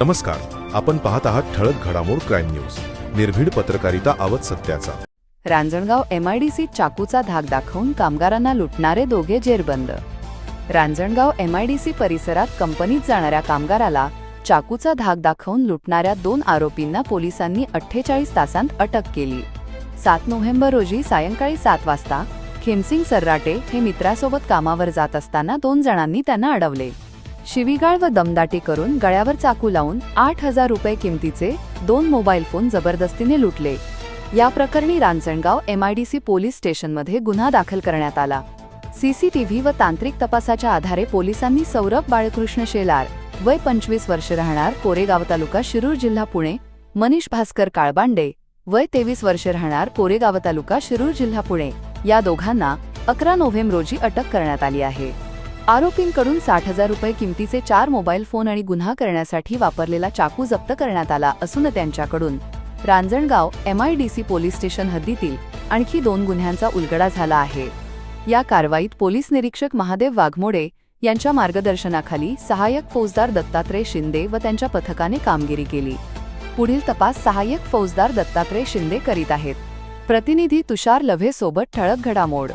नमस्कार आपण पाहत आहात ठळक घडामोड क्राईम न्यूज. निर्भीड पत्रकारिता आवत सत्याचा. रांजणगाव एमआयडीसी चाकूचा धाक दाखवून कामगारांना लुटणारे दोघे जेरबंद. रांजणगाव एमआयडीसी परिसरात कंपनीत जाणाऱ्या कामगाराला चाकूचा धाक दाखवून लुटणाऱ्या दोन आरोपींना पोलिसांनी अठ्ठेचाळीस तासांत अटक केली. सात नोव्हेंबर रोजी सायंकाळी सात वाजता खेमसिंग सर्राटे हे मित्रासोबत कामावर जात असताना दोन जणांनी त्यांना अडवले. शिवीगाळ व दमदाटी करून गळ्यावर चाकू लावून आठ हजार रुपये किमतीचे दोन मोबाईल फोन जबरदस्तीने लुटले. या प्रकरणी रांजणगाव एमआयडीसी पोलीस स्टेशनमध्ये गुन्हा दाखल करण्यात आला. सीसीटीव्ही व तांत्रिक तपासाच्या आधारे पोलिसांनी सौरभ बाळकृष्ण शेलार वय पंचवीस वर्ष राहणार कोरेगाव तालुका शिरूर जिल्हा पुणे मनीष भास्कर काळबांडे वय तेवीस वर्ष राहणार कोरेगाव तालुका शिरूर जिल्हा पुणे. या दोघांना अकरा नोव्हेंबर रोजी अटक करण्यात आली आहे. आरोपींकडून साठ हजार रुपये किमतीचे चार मोबाईल फोन आणि गुन्हा करण्यासाठी वापरलेला चाकू जप्त करण्यात आला असून त्यांच्याकडून. रांजणगाव एमआयडीसी पोलीस स्टेशन हद्दीतील आणखी दोन गुन्ह्यांचा उलगडा झाला आहे. या कारवाईत पोलीस निरीक्षक महादेव वाघमोडे यांच्या मार्गदर्शनाखाली सहाय्यक फौजदार दत्तात्रय शिंदे व त्यांच्या पथकाने कामगिरी केली. पुढील तपास सहाय्यक फौजदार दत्तात्रय शिंदे करीत आहेत. प्रतिनिधी तुषार लव्हे सोबत ठळक घडामोड.